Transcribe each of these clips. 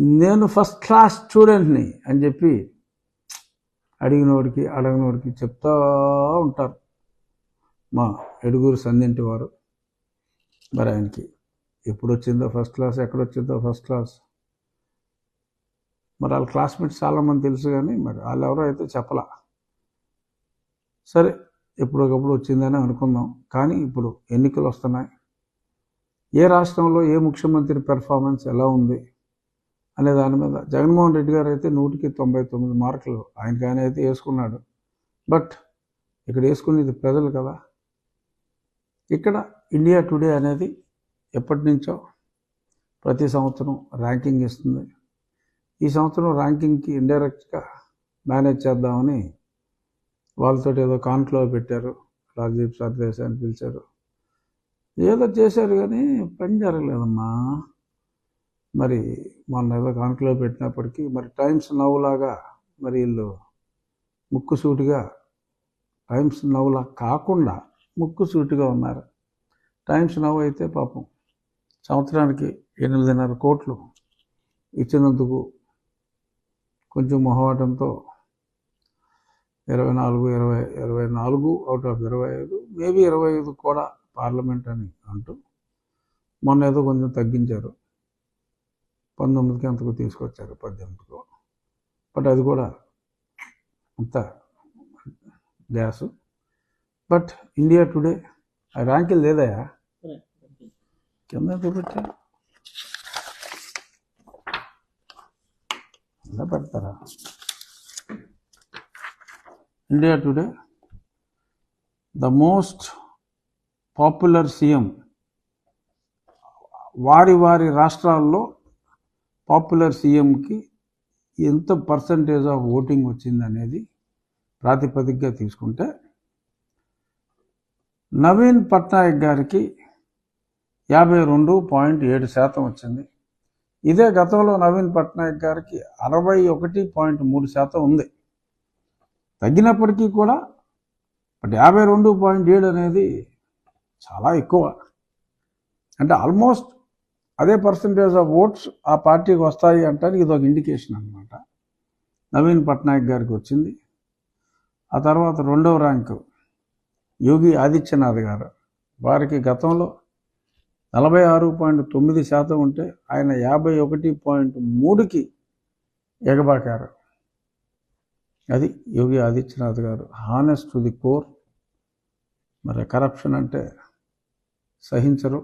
నేను first class స్టూడెంట్ని అని చెప్పి అడిగినోడికి అడగనోడికి చెప్తా ఉంటారు. మా ఎడుగురు సంధింటి వారు. మరి ఆయనకి ఎప్పుడు వచ్చిందో ఫస్ట్ క్లాస్ ఎక్కడ వచ్చిందో ఫస్ట్ క్లాస్ మరి వాళ్ళ క్లాస్మేట్స్ చాలామంది తెలుసు కానీ మరి వాళ్ళు ఎవరో అయితే చెప్పలా. సరే ఎప్పుడొకప్పుడు వచ్చిందని అనుకుందాం. కానీ ఇప్పుడు ఎన్నికలు వస్తున్నాయి ఏ రాష్ట్రంలో ఏ ముఖ్యమంత్రి పెర్ఫార్మెన్స్ ఎలా ఉంది? అనే దాని మీద. జగన్మోహన్ రెడ్డి గారు అయితే నూటికి తొంభై తొమ్మిది మార్కులు ఆయనకి ఆయన అయితే వేసుకున్నాడు. బట్ ఇక్కడ వేసుకునేది ప్రజలు కదా. ఇక్కడ ఇండియా టుడే అనేది ఎప్పటి నుంచో ప్రతి సంవత్సరం ర్యాంకింగ్ ఇస్తుంది. ఈ సంవత్సరం ర్యాంకింగ్కి ఇండైరెక్ట్గా మేనేజ్ చేద్దామని వాళ్ళతో ఏదో కాన్క్లో పెట్టారు. రాజీవ్ సర్దేశాయ్ అని పిలిచారు. ఏదో చేశారు కానీ పని జరగలేదమ్మా. మరి మొన్న ఏదో కాన్క్లేవ్ పెట్టినప్పటికీ మరి టైమ్స్ నవ్వులాగా మరి వీళ్ళు ముక్కుసూటిగా టైమ్స్ నవ్వులా కాకుండా ముక్కుసూటిగా ఉన్నారు. టైమ్స్ నవ్వు అయితే పాపం సంవత్సరానికి ఎనిమిదిన్నర కోట్లు ఇచ్చినందుకు కొంచెం మొహమాటంతో ఇరవై నాలుగు ఇరవై ఇరవై నాలుగు అవుట్ ఆఫ్ ఇరవై ఐదు మేబీ ఇరవై ఐదు కూడా పార్లమెంట్ అని అంటూ మొన్న ఏదో కొంచెం తగ్గించారు. పంతొమ్మిదికి అంతకు తీసుకొచ్చారు పద్దెనిమిదిలో బట్ అది కూడా అంత గ్యాస్. బట్ ఇండియా టుడే ఆ ర్యాంకులు లేదయా? కింద చూపించా ఇలా పెడతారా? India today the most popular CM వారి వారి రాష్ట్రాల్లో పాపులర్ సీఎంకి ఎంత పర్సంటేజ్ ఆఫ్ ఓటింగ్ వచ్చింది అనేది ప్రాతిపదికగా తీసుకుంటే నవీన్ పట్నాయక్ గారికి యాభై రెండు పాయింట్ ఏడు శాతం వచ్చింది. ఇదే గతంలో నవీన్ పట్నాయక్ గారికి అరవై ఒకటి పాయింట్ మూడు శాతం ఉంది. తగ్గినప్పటికీ కూడా బట్ యాభై రెండు పాయింట్ ఏడు అనేది చాలా ఎక్కువ. అంటే ఆల్మోస్ట్ అదే పర్సంటేజ్ ఆఫ్ ఓట్స్ ఆ పార్టీకి వస్తాయి అంటానికి ఇది ఒక ఇండికేషన్ అనమాట నవీన్ పట్నాయక్ గారికి వచ్చింది. ఆ తర్వాత రెండవ ర్యాంకు యోగి ఆదిత్యనాథ్ గారు. వారికి గతంలో నలభై ఆరు పాయింట్ తొమ్మిది శాతం ఉంటే ఆయన యాభై ఒకటి పాయింట్ మూడుకి ఎగబాకారు. అది Yogi Adityanath garu. Honest to the core మరి కరప్షన్ అంటే సహించరు.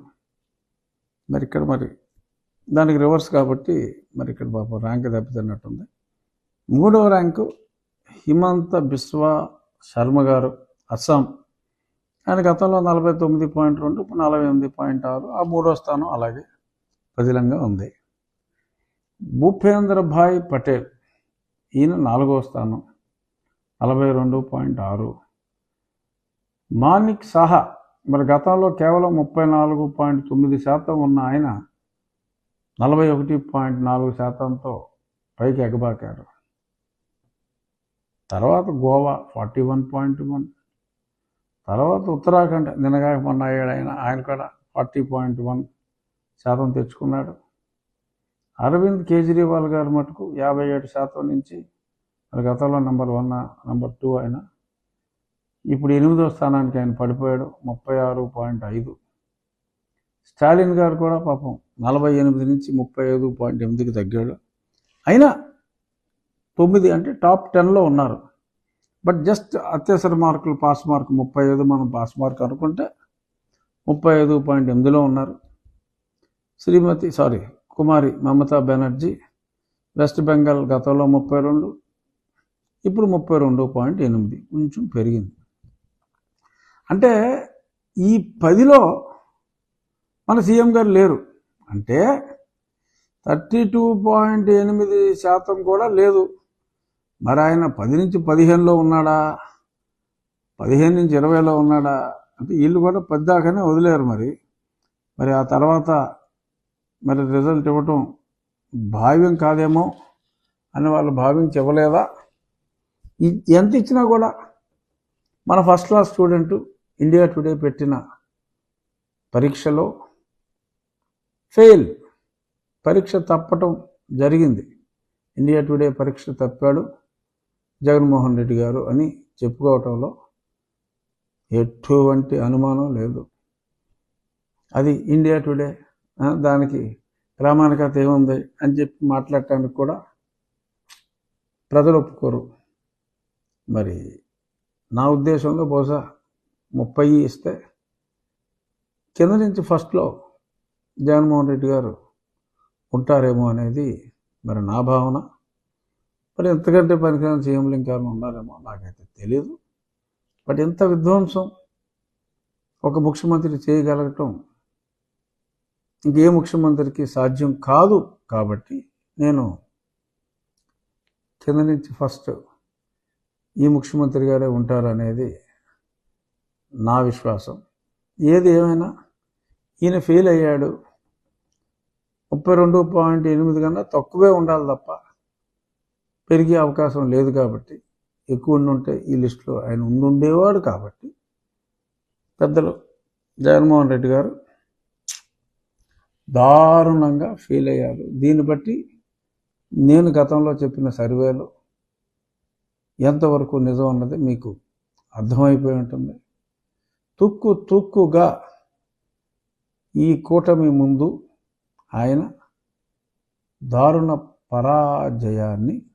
మరి ఇక్కడ మరి దానికి రివర్స్ కాబట్టి మరి ఇక్కడ పాపం ర్యాంక్ దెబ్బతిన్నట్టుంది. మూడవ ర్యాంకు హిమంత బిస్వా శర్మ గారు అస్సాం. ఆయన గతంలో నలభై తొమ్మిది పాయింట్ రెండు ఇప్పుడు నలభై ఎనిమిది పాయింట్ ఆరు ఆ మూడో స్థానం అలాగే పదిలంగా ఉంది. భూపేంద్ర భాయ్ పటేల్ ఈయన నాలుగో స్థానం నలభై రెండు పాయింట్ ఆరు. మానిక్ సాహా మరి గతంలో కేవలం ముప్పై నాలుగు పాయింట్ తొమ్మిది శాతం ఉన్న ఆయన నలభై ఒకటి పాయింట్ నాలుగు శాతంతో పైకి ఎగబాకారు. తర్వాత Goa forty one point one. తర్వాత ఉత్తరాఖండ్ నిన్నగాక మొన్న అయ్యాడు ఆయన ఆయన కూడా ఫార్టీ పాయింట్ వన్ శాతం తెచ్చుకున్నాడు. అరవింద్ కేజ్రీవాల్ గారు మటుకు యాభై ఏడు శాతం నుంచి మరి గతంలో నెంబర్ వన్ నెంబర్ టూ ఆయన ఇప్పుడు ఎనిమిదో స్థానానికి ఆయన పడిపోయాడు ముప్పై ఆరు పాయింట్ ఐదు. స్టాలిన్ గారు కూడా పాపం నలభై ఎనిమిది నుంచి ముప్పై ఐదు పాయింట్ ఎనిమిదికి తగ్గాడు. అయినా తొమ్మిది అంటే టాప్ టెన్లో ఉన్నారు. బట్ జస్ట్ అత్యవసర మార్కులు పాస్ మార్క్ ముప్పై ఐదు మనం పాస్ మార్క్ అనుకుంటే ముప్పై ఐదు పాయింట్ ఎనిమిదిలో ఉన్నారు. శ్రీమతి సారీ కుమారి మమతా బెనర్జీ వెస్ట్ బెంగాల్ గతంలో ముప్పై రెండు ఇప్పుడు ముప్పై రెండు పాయింట్ ఎనిమిది కొంచెం పెరిగింది. అంటే ఈ పదిలో మన సీఎం గారు లేరు. అంటే థర్టీ టూ పాయింట్ ఎనిమిది శాతం కూడా లేదు. మరి ఆయన పది నుంచి పదిహేనులో ఉన్నాడా? పదిహేను నుంచి ఇరవైలో ఉన్నాడా? అంటే వీళ్ళు కూడా పెద్దాకనే వదిలేరు మరి. మరి ఆ తర్వాత మరి రిజల్ట్ ఇవ్వటం భావ్యం కాదేమో అని వాళ్ళు భావించి ఇవ్వలేదా? ఎంత ఇచ్చినా కూడా మన first class student India today పెట్టిన పరీక్షలో ఫెయిల్ పరీక్ష తప్పటం జరిగింది. ఇండియా టుడే పరీక్ష తప్పాడు జగన్మోహన్ రెడ్డి గారు అని చెప్పుకోవటంలో ఎటువంటి అనుమానం లేదు. అది ఇండియా టుడే దానికి ప్రామాణికత ఏముంది అని చెప్పి మాట్లాడటానికి కూడా ప్రజలు ఒప్పుకోరు. మరి నా ఉద్దేశంలో బహుశా ముప్పై ఇస్తే కింద నుంచి ఫస్ట్లో జగన్మోహన్ రెడ్డి గారు ఉంటారేమో అనేది మరి నా భావన. మరి ఎంతకంటే పనికిరాని సీఎంలు ఇంకెవరైనా ఉన్నారేమో నాకైతే తెలియదు బట్ ఎంత విధ్వంసం ఒక ముఖ్యమంత్రి చేయగలగటం ఇంకే ముఖ్యమంత్రికి సాధ్యం కాదు కాబట్టి నేను కింద నుంచి ఫస్ట్ ఈ ముఖ్యమంత్రి గారే ఉంటారనేది నా విశ్వాసం. ఏది ఏమైనా ఈయన ఫెయిల్ అయ్యాడు. ముప్పై రెండు పాయింట్ ఎనిమిది కన్నా తక్కువే ఉండాలి తప్ప పెరిగే అవకాశం లేదు కాబట్టి ఎక్కువ ఉంటే ఈ లిస్టులో ఆయన ఉండుండేవాడు కాబట్టి పెద్దలు జగన్మోహన్ రెడ్డి గారు దారుణంగా ఫెయిల్ అయ్యారు. దీన్ని బట్టి నేను గతంలో చెప్పిన సర్వేలో ఎంతవరకు నిజం అన్నది మీకు అర్థమైపోయి ఉంటుంది. తుక్కు తుక్కుగా ఈ కూటమి ముందు ఆయన దారుణ పరాజయాన్ని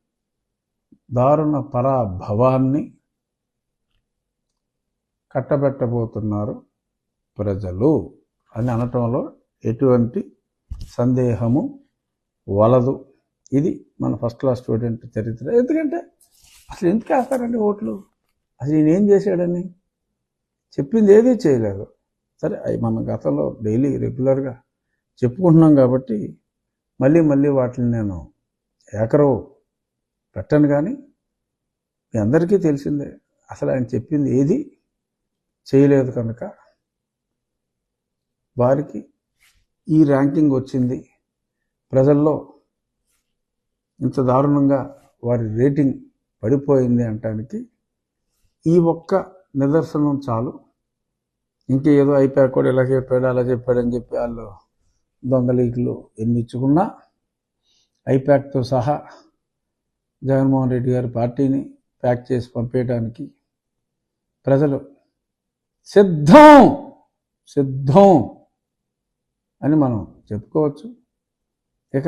దారుణ పరాభవాన్ని కట్టబెట్టబోతున్నారు ప్రజలు అని అనటంలో ఎటువంటి సందేహము వలదు. ఇది మన ఫస్ట్ క్లాస్ స్టూడెంట్ చరిత్ర. ఎందుకంటే అసలు ఎందుకు వేస్తారండి ఓట్లు? అసలు ఈయన ఏం చేశాడని? చెప్పింది ఏదీ చేయలేదు. సరే అవి మన గతంలో డైలీ రెగ్యులర్గా చెప్పుకుంటున్నాం కాబట్టి మళ్ళీ మళ్ళీ వాటిని నేను ఏకరవు పెట్టను కానీ మీ అందరికీ తెలిసిందే అసలు ఆయన చెప్పింది ఏది చేయలేదు కనుక వారికి ఈ ర్యాంకింగ్ వచ్చింది. ప్రజల్లో ఇంత దారుణంగా వారి రేటింగ్ పడిపోయింది అనటానికి ఈ ఒక్క నిదర్శనం చాలు. ఇంకేదో అయిపోయా కూడా ఇలా చెప్పాడు అలా చెప్పాడని చెప్పి వాళ్ళు దొంగలీకులు ఎన్ని ఇచ్చుకున్నా ఐప్యాక్తో సహా జగన్మోహన్ రెడ్డి గారి పార్టీని ప్యాక్ చేసి పంపేయడానికి ప్రజలు సిద్ధం సిద్ధం అని మనం చెప్పుకోవచ్చు. ఇక